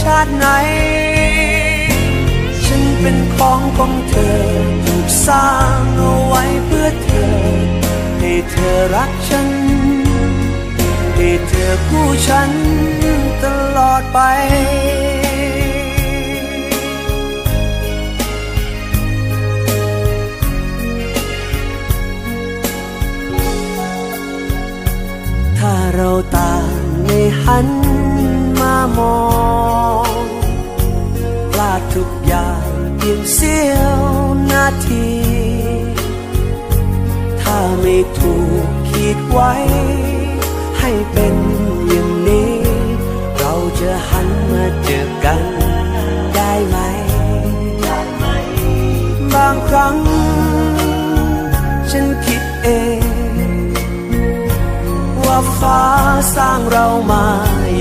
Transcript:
ชาติไหน ฉันเป็นของของเธอ ถูกสร้างเอาไว้เพื่อเธอ ให้เธอรักฉัน ให้เธอคู่ฉันตลอดไปถ้าเราต่างไม่หันามองพลาดทุกอย่างเพียงเสี้ยวนาที ถ้าไม่ถูกขีดไว้ ให้เป็นอย่างนี้ เราจะหันมาเจอกัน ได้ไหม บางครั้ง ฉันคิดเอง ว่าฟ้าสร้างเรามา